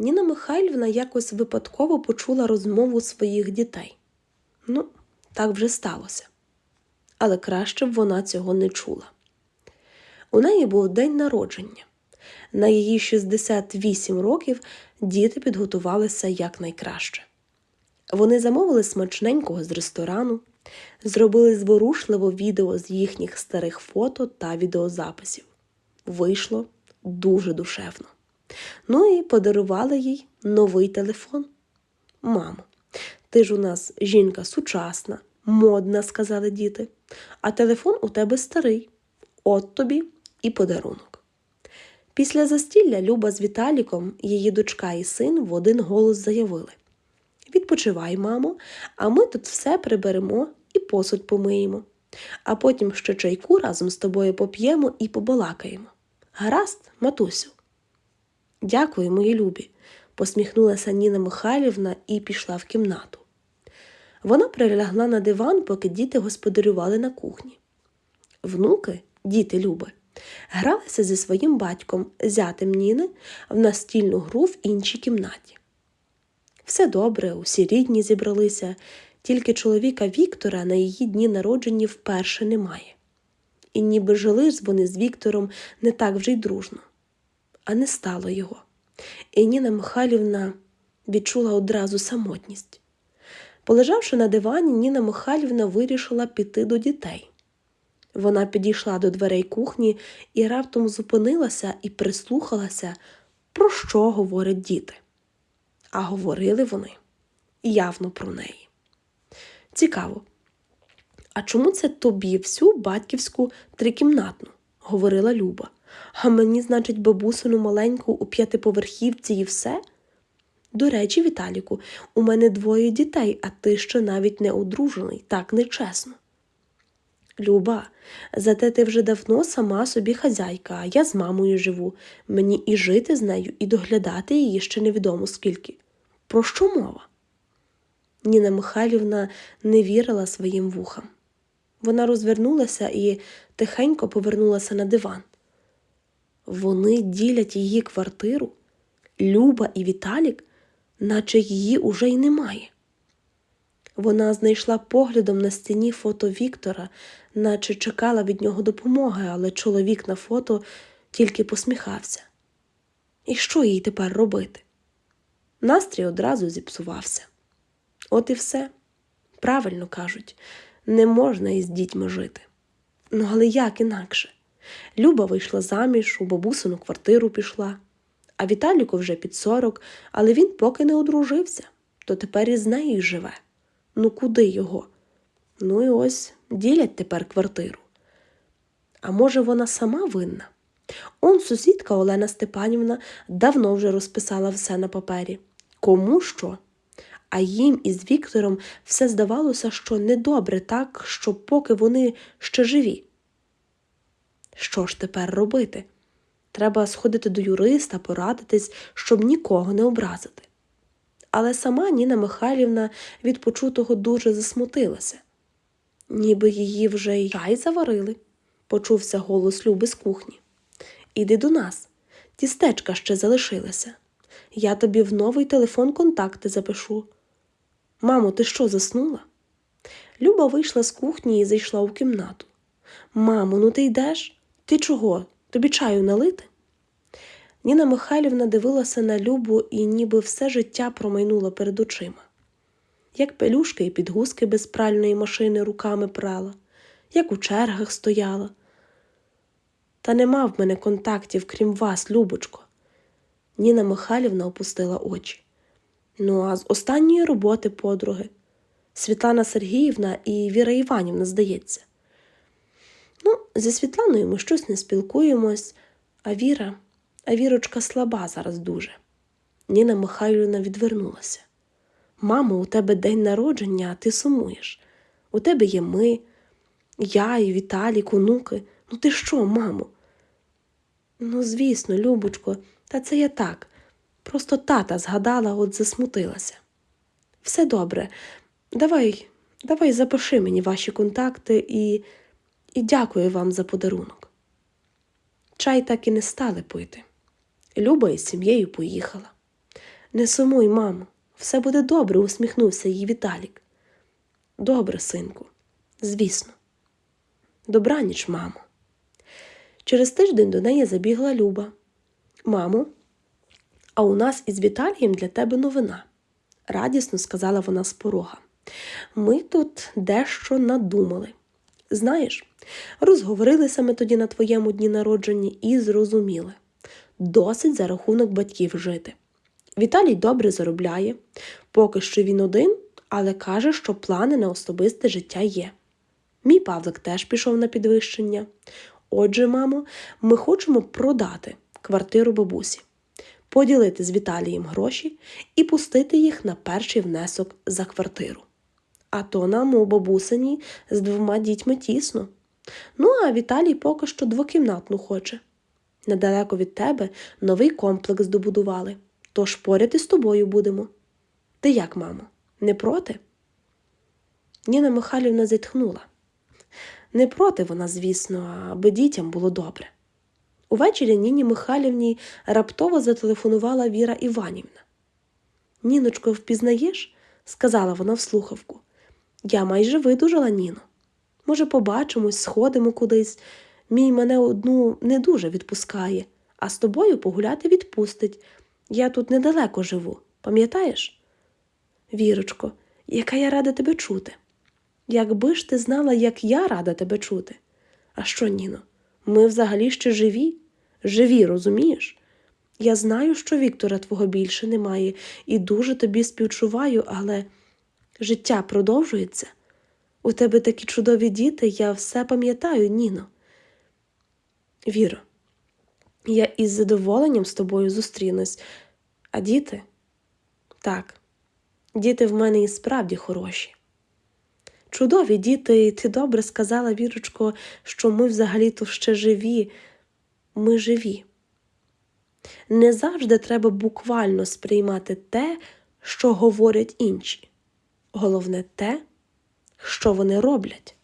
Ніна Михайлівна якось випадково почула розмову своїх дітей. Ну, так вже сталося. Але краще б вона цього не чула. У неї був день народження. На її 68 років діти підготувалися якнайкраще. Вони замовили смачненького з ресторану, зробили зворушливо відео з їхніх старих фото та відеозаписів. Вийшло дуже душевно. Ну і подарували їй новий телефон. Мамо, ти ж у нас жінка сучасна, модна, сказали діти, а телефон у тебе старий. От тобі і подарунок. Після застілля Люба з Віталіком, її дочка і син в один голос заявили: Відпочивай, мамо, а ми тут все приберемо і посуд помиємо. А потім ще чайку разом з тобою поп'ємо і побалакаємо. Гаразд, матусю. Дякую, мої любі, посміхнулася Ніна Михайлівна і пішла в кімнату. Вона прилягла на диван, поки діти господарювали на кухні. Внуки, діти Люби, гралися зі своїм батьком, зятем Ніни, в настільну гру в іншій кімнаті. Все добре, усі рідні зібралися, тільки чоловіка Віктора на її дні народження вперше немає. І ніби жили ж вони з Віктором не так вже й дружно, а не стало його. І Ніна Михайлівна відчула одразу самотність. Полежавши на дивані, Ніна Михайлівна вирішила піти до дітей. Вона підійшла до дверей кухні і раптом зупинилася і прислухалася, про що говорять діти. А говорили вони явно про неї. Цікаво. А чому це тобі всю батьківську трикімнатну? говорила Люба. А мені, значить, бабусину маленьку у п'ятиповерхівці і все? До речі, Віталіку, у мене двоє дітей, а ти ще навіть не одружений, так нечесно. Люба, зате ти вже давно сама собі хазяйка, а я з мамою живу. Мені і жити з нею, і доглядати її ще невідомо скільки. Про що мова? Ніна Михайлівна не вірила своїм вухам. Вона розвернулася і тихенько повернулася на диван. Вони ділять її квартиру, Люба і Віталік, наче її уже й немає. Вона знайшла поглядом на стіні фото Віктора, наче чекала від нього допомоги, але чоловік на фото тільки посміхався. І що їй тепер робити? Настрій одразу зіпсувався. От і все. Правильно кажуть, не можна із дітьми жити. Ну, але як інакше? Люба вийшла заміж, у бабусину квартиру пішла, а Віталіку вже під сорок, але він поки не одружився, то тепер із нею живе. Ну куди його? Ну і ось ділять тепер квартиру. А може, вона сама винна? Он сусідка Олена Степанівна давно вже розписала все на папері. Кому що? А їм із Віктором все здавалося, що недобре так, що поки вони ще живі. Що ж тепер робити? Треба сходити до юриста, порадитись, щоб нікого не образити. Але сама Ніна Михайлівна від почутого дуже засмутилася. Ніби її вже й чай заварили, почувся голос Люби з кухні. Іди до нас, тістечка ще залишилися. Я тобі в новий телефон контакти запишу. Мамо, ти що, заснула? Люба вийшла з кухні і зайшла у кімнату. Мамо, ну ти йдеш? Ти чого? Тобі чаю налити? Ніна Михайлівна дивилася на Любу і ніби все життя промайнуло перед очима. Як пелюшки і підгузки без пральної машини руками прала, як у чергах стояла. Та нема в мене контактів, крім вас, Любочко. Ніна Михайлівна опустила очі. Ну, а з останньої роботи подруги Світлана Сергіївна і Віра Іванівна, здається. Зі Світланою ми щось не спілкуємось, а Віра, а Вірочка слаба зараз дуже. Ніна Михайлівна відвернулася. Мамо, у тебе день народження, а ти сумуєш. У тебе є ми, я і Віталік, онуки. Ну ти що, мамо? Ну, звісно, Любочко, та це я так. Просто тата згадала, от засмутилася. Все добре, давай, давай запиши мені ваші контакти і, і дякую вам за подарунок. Чай так і не стали пити. Люба із сім'єю поїхала. Не сумуй, мамо, все буде добре, усміхнувся їй Віталік. Добре, синку, звісно. Добраніч, мамо. Через тиждень до неї забігла Люба. Мамо, а у нас із Віталієм для тебе новина, радісно сказала вона з порога. Ми тут дещо надумали. Знаєш, розговорилися ми тоді на твоєму дні народження і зрозуміли досить за рахунок батьків жити. Віталій добре заробляє, поки що він один, але каже, що плани на особисте життя є. Мій Павлик теж пішов на підвищення. Отже, мамо, ми хочемо продати квартиру бабусі, поділити з Віталієм гроші і пустити їх на перший внесок за квартиру. А то нам у бабусині з двома дітьми тісно. Ну, а Віталій поки що двокімнатну хоче. Недалеко від тебе новий комплекс добудували, тож поряд із тобою будемо. Ти як, мамо, не проти? Ніна Михайлівна зітхнула. Не проти вона, звісно, аби дітям було добре. Увечері Ніні Михайлівні раптово зателефонувала Віра Іванівна. Ніночко, впізнаєш? сказала вона в слухавку. Я майже видужала, Ніно. Може, побачимось, сходимо кудись. Мій мене одну не дуже відпускає, а з тобою погуляти відпустить. Я тут недалеко живу, пам'ятаєш? Вірочко, яка я рада тебе чути. Якби ж ти знала, як я рада тебе чути. А що, Ніно, ми взагалі ще живі? Живі, розумієш? Я знаю, що Віктора твого більше немає, і дуже тобі співчуваю, але життя продовжується. У тебе такі чудові діти, я все пам'ятаю, Ніно. Віро, я із задоволенням з тобою зустрінусь, а діти? Так, діти в мене і справді хороші. Чудові діти, ти добре сказала, Вірочко, що ми взагалі-то ще живі. Ми живі. Не завжди треба буквально сприймати те, що говорять інші. Головне те, що вони роблять.